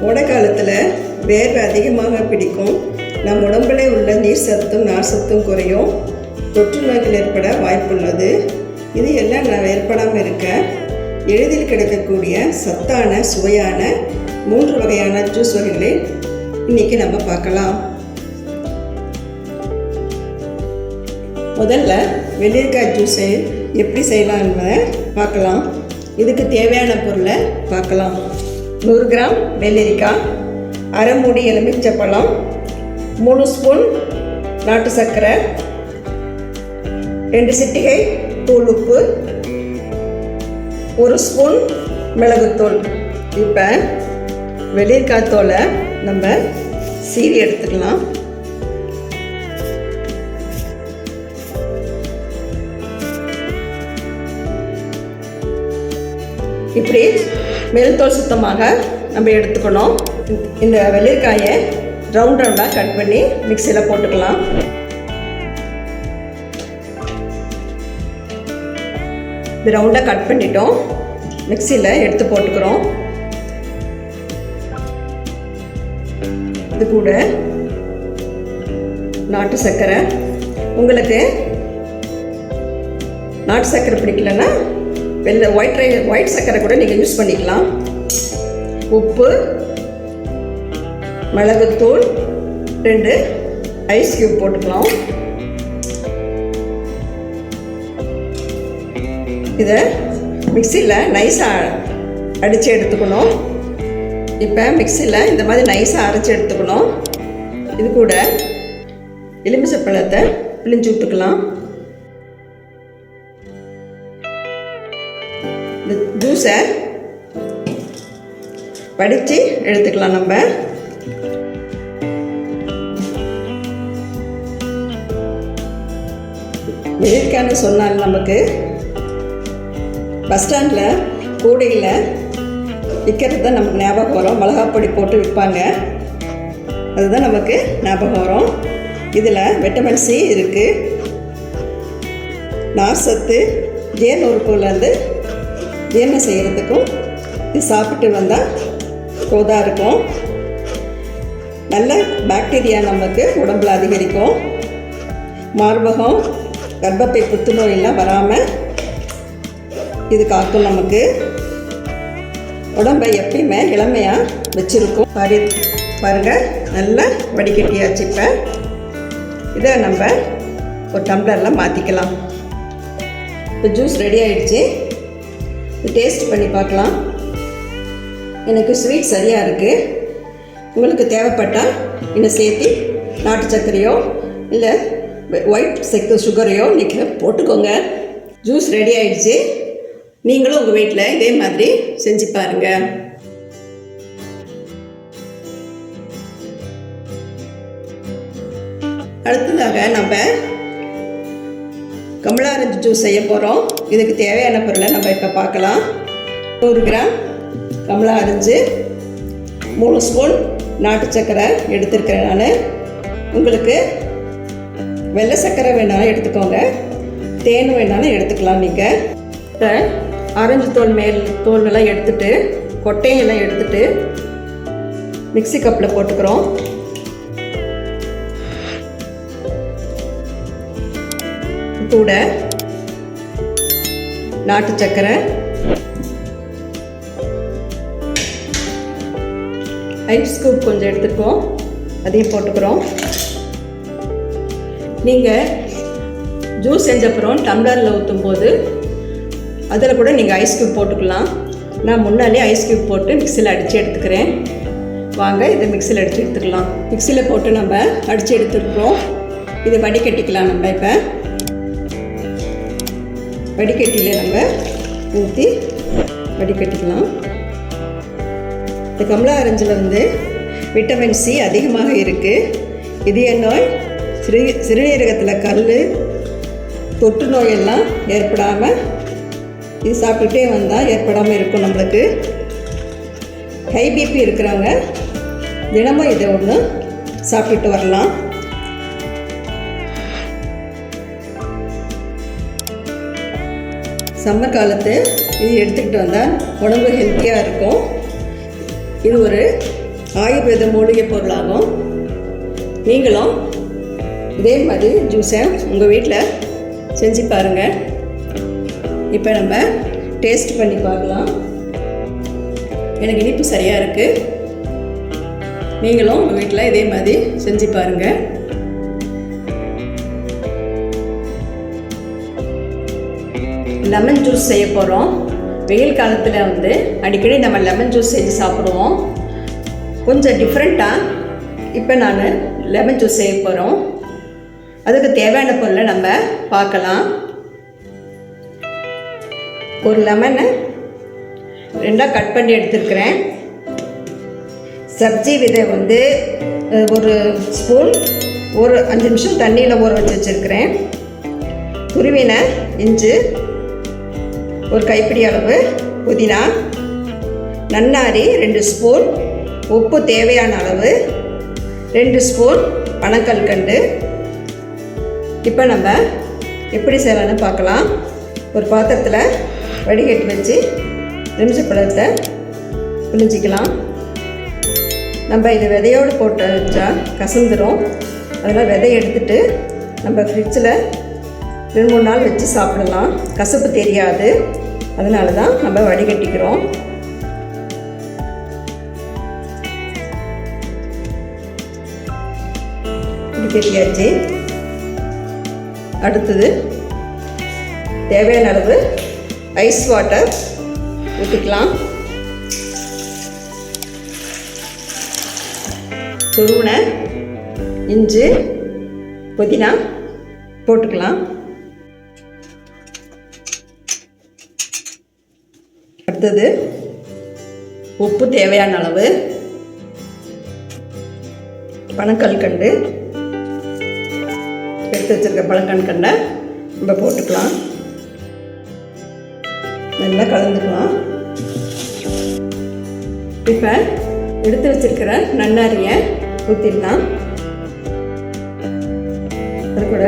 கோடை காலத்தில் வேர்வை அதிகமாக பிடிக்கும். நம் உடம்புல உள்ள நீர் சத்தும் நார் சத்தும் குறையும். தொற்று நோய்கள் ஏற்பட வாய்ப்புள்ளது. இது எல்லாம் நான் ஏற்படாமல் இருக்க எளிதில் கிடைக்கக்கூடிய சத்தான சுவையான மூன்று வகையான ஜூஸ் வகைகளை இன்னைக்கு நம்ம பார்க்கலாம். முதல்ல வெள்ளரிக்காய் ஜூஸை எப்படி செய்யலாம் என்பதை பார்க்கலாம். இதுக்கு தேவையான பொருளை பார்க்கலாம். நூறு கிராம் வெள்ளரிக்காய் அரை மூடி எலுமிச்சப்பழம் மூணு ஸ்பூன் நாட்டு சர்க்கரை ரெண்டு சிட்டிகை தூள் உப்பு ஒரு ஸ்பூன் மிளகுத்தூள். இப்போ வெள்ளரிக்காய் தோலை நம்ம சீவி எடுத்துக்கலாம். இப்படி மேல் தோல் சுத்தமாக நம்ம எடுத்துக்கணும். இந்த வெள்ளிக்காயை ரவுண்ட் ரவுண்டாக கட் பண்ணி மிக்சியில் போட்டுக்கலாம். இது ரவுண்டாக கட் பண்ணிட்டோம். மிக்சியில் எடுத்து போட்டுக்கிறோம். இது கூட நாட்டு சர்க்கரை. உங்களுக்கு நாட்டு சர்க்கரை பிடிக்கலன்னா வெள்ளை ஒயிட் ரை ஒயிட் சர்க்கரை கூட நீங்கள் யூஸ் பண்ணிக்கலாம். உப்பு மிளகுத்தூள் ரெண்டு ஐஸ் கியூப் போட்டுக்கலாம். இதை மிக்சியில் நைஸாக அடித்து எடுத்துக்கணும். இப்போ மிக்சியில் இந்த மாதிரி நைஸாக அரைச்சி எடுத்துக்கணும். இது கூட எலுமிச்சை பழத்தை பிழிஞ்சு விட்டுக்கலாம் இந்த ஜூஸை வடித்து எடுத்துக்கலாம் நம்ம. எதிர்க்கான சொன்னால் நமக்கு. பஸ் ஸ்டாண்டில் கூடையில் விற்கிறது தான் நமக்கு ஞாபகம் வரும். மிளகாப்பொடி போட்டு விற்பாங்க. அதுதான் நமக்கு ஞாபகம் வரும். இதில் விட்டமின் சி இருக்குது நார்சத்து ஜேன் உறுப்புலேருந்து ஜீரணம் செய்கிறதுக்கும் இது சாப்பிட்டு வந்தால் போதாக இருக்கும். நல்ல பாக்டீரியா நமக்கு உடம்பில் அதிகரிக்கும். மார்பகம் கர்ப்பப்பை புத்துநோயெல்லாம் வராமல் இது காக்கும் நமக்கு. உடம்பை எப்பயுமே இளமையாக வச்சுருக்கும். பரி பாருங்கள் நல்லா வடிகட்டியாச்சு இப்போ. இதை நம்ம ஒரு டம்ளரில் மாற்றிக்கலாம் இப்போ ஜூஸ் ரெடி ஆகிடுச்சு டேஸ்ட் பண்ணி பார்க்கலாம். எனக்கு ஸ்வீட் சரியாக இருக்குது உங்களுக்கு தேவைப்பட்டால் இன்னும் சேர்த்து நாட்டு சர்க்கரையோ இல்லை ஒயிட் செக்கு சுகரையோ நீங்கள் போட்டுக்கோங்க. ஜூஸ் ரெடி ஆயிடுச்சு. நீங்களும் உங்கள் வீட்டில் இதே மாதிரி செஞ்சு பாருங்கள் அடுத்ததாக நம்ம கமலா ஆரஞ்சு ஜூஸ் செய்ய போகிறோம் இதுக்கு தேவையான பொருளை நம்ம இப்போ பார்க்கலாம். நூறு கிராம் கமலா ஆரஞ்சு மூணு ஸ்பூன் நாட்டு சர்க்கரை எடுத்திருக்கிறேன் நான். உங்களுக்கு வெள்ளை சர்க்கரை வேணாலும் எடுத்துக்கோங்க. தேன் வேணாலும் எடுத்துக்கலாம் நீங்கள் இப்போ ஆரஞ்சு தோல் மேல் தோல் எல்லாம் எடுத்துட்டு கொட்டையெல்லாம் எடுத்துட்டு மிக்ஸி கப்பில் போட்டுக்கிறோம். கூட நாட்டு சர்க்கரை ஐஸ் ஸ்கூப் கொஞ்சம் எடுத்துக்குவோம். அதையும் போட்டுக்கிறோம். நீங்கள் ஜூஸ் செஞ்சப்புறம் டம்ளரில் ஊற்றும் போது அதில் கூட நீங்கள் ஐஸ் க்யூப் போட்டுக்கலாம். நான் முன்னாலே ஐஸ் க்யூப் போட்டு மிக்சியில் அடித்து எடுத்துக்கிறேன். வாங்க இதை மிக்சியில் அடித்து எடுத்துக்கலாம். மிக்சியில் போட்டு நம்ம அடித்து எடுத்துருக்கோம் இதை வடிகட்டிக்கலாம் நம்ம இப்போ. வடிகட்டியில் நம்ம ஊற்றி வடிகட்டிக்கலாம். இந்த கமலா ஆரஞ்சில் வந்து விட்டமின் சி அதிகமாக இருக்குது இதய நோய் சிறு சிறுநீரகத்தில் கல் தொற்று நோயெல்லாம் ஏற்படாமல் இது சாப்பிட்டுட்டே வந்தால் ஏற்படாமல் இருக்கும் நம்மளுக்கு. ஹை பிபி இருக்கிறவங்க தினமும் இதை ஒன்று சாப்பிட்டுட்டு வரலாம். சம்மர் காலத்து இது எடுத்துக்கிட்டு வந்தால் உடம்பு ஹெல்த்தியாக இருக்கும். இது ஒரு ஆயுர்வேத மூலிகை பொருளாகும். நீங்களும் இதே மாதிரி ஜூஸை உங்கள் வீட்டில் செஞ்சு பாருங்கள் இப்போ நம்ம டேஸ்ட் பண்ணி பார்க்கலாம். எனக்கு இனிப்பு சரியாக இருக்குது நீங்களும் உங்கள் வீட்டில் இதே மாதிரி செஞ்சு பாருங்கள் லெமன் ஜூஸ் செய்ய போகிறோம் வெயில் காலத்தில் வந்து அடிக்கடி நம்ம லெமன் ஜூஸ் செஞ்சு சாப்பிடுவோம். கொஞ்சம் டிஃப்ரெண்ட்டாக இப்போ நான் லெமன் ஜூஸ் செய்ய போகிறோம் அதுக்கு தேவையான பொருளை நம்ம பார்க்கலாம். ஒரு லெமனை ரெண்டாக கட் பண்ணி எடுத்துருக்கிறேன். சப்ஜி விதை வந்து ஒரு ஸ்பூன் ஒரு அஞ்சு நிமிஷம் தண்ணியில் ஊற வச்சு வச்சுருக்கிறேன். துருவின இஞ்சி ஒரு கைப்பிடி அளவு புதினா நன்னாரி ரெண்டு ஸ்பூன் உப்பு தேவையான அளவு ரெண்டு ஸ்பூன் பனக்கல்கண்டு இப்போ நம்ம எப்படி செய்யலாம்னு பார்க்கலாம். ஒரு பாத்திரத்தில் வடிகட்டி வச்சு நிமிஷ பழத்தை புளிஞ்சிக்கலாம் நம்ம இது விதையோடு போட்டு வச்சா கசந்துடும் அதனால் விதையை எடுத்துட்டு நம்ம ஃப்ரிட்ஜில் ரெண்டு மூணு நாள் வச்சு சாப்பிடலாம். கசப்பு தெரியாது. அதனால தான் நம்ம வடிகட்டிக்கிறோம். வடிகட்டியாச்சு அடுத்தது தேவையான அளவு ஐஸ் வாட்டர் ஊற்றிக்கலாம் துருவனை இஞ்சி புதினா போட்டுக்கலாம். அடுத்தது உப்பு தேவையான அளவு. பனக்கல்கண்டு எடுத்து வச்சிருக்க பனக்கல்கண்டை நம்ம போட்டுக்கலாம். நல்லா கலந்துக்கலாம். இப்போ எடுத்து வச்சிருக்கிற நன்னாரியை ஊற்றிடலாம் அது கூட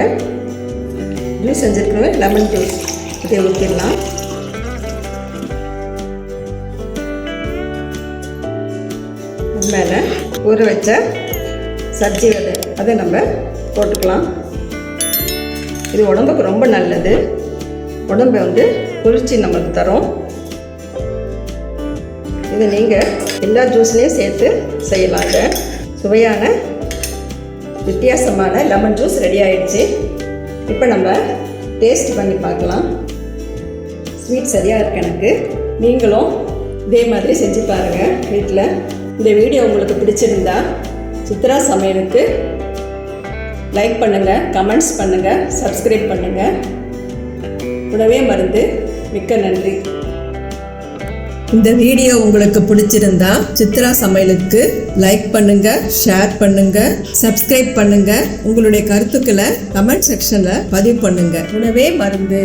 ஜூஸ் செஞ்சுருக்கிறோம் லெமன் ஜூஸ் இதை ஊற்றிடலாம் மேலே ஊற வச்ச சப்ஜி விதை அதை நம்ம போட்டுக்கலாம். இது உடம்புக்கு ரொம்ப நல்லது. உடம்பை வந்து குளிர்ச்சி நமக்கு தரும். இதை நீங்கள் எல்லா ஜூஸ்லேயும் சேர்த்து செய்யலாங்க. சுவையான வித்தியாசமான லெமன் ஜூஸ் ரெடி ஆயிடுச்சு. இப்போ நம்ம டேஸ்ட் பண்ணி பார்க்கலாம். ஸ்வீட் சரியாக இருக்கு எனக்கு. நீங்களும் இதே மாதிரி செஞ்சு பாருங்கள் வீட்டில் இந்த வீடியோ உங்களுக்கு பிடிச்சிருந்தா சித்ரா சமையலுக்கு லைக் பண்ணுங்கள் கமெண்ட்ஸ் பண்ணுங்கள் சப்ஸ்கிரைப் பண்ணுங்கள் உணவே மருந்து. மிக்க நன்றி. இந்த வீடியோ உங்களுக்கு பிடிச்சிருந்தா சித்ரா சமையலுக்கு லைக் பண்ணுங்க ஷேர் பண்ணுங்க சப்ஸ்கிரைப் பண்ணுங்க. உங்களுடைய கருத்துக்களை கமெண்ட் செக்ஷன்ல பதிவு பண்ணுங்க. உணவே மருந்து.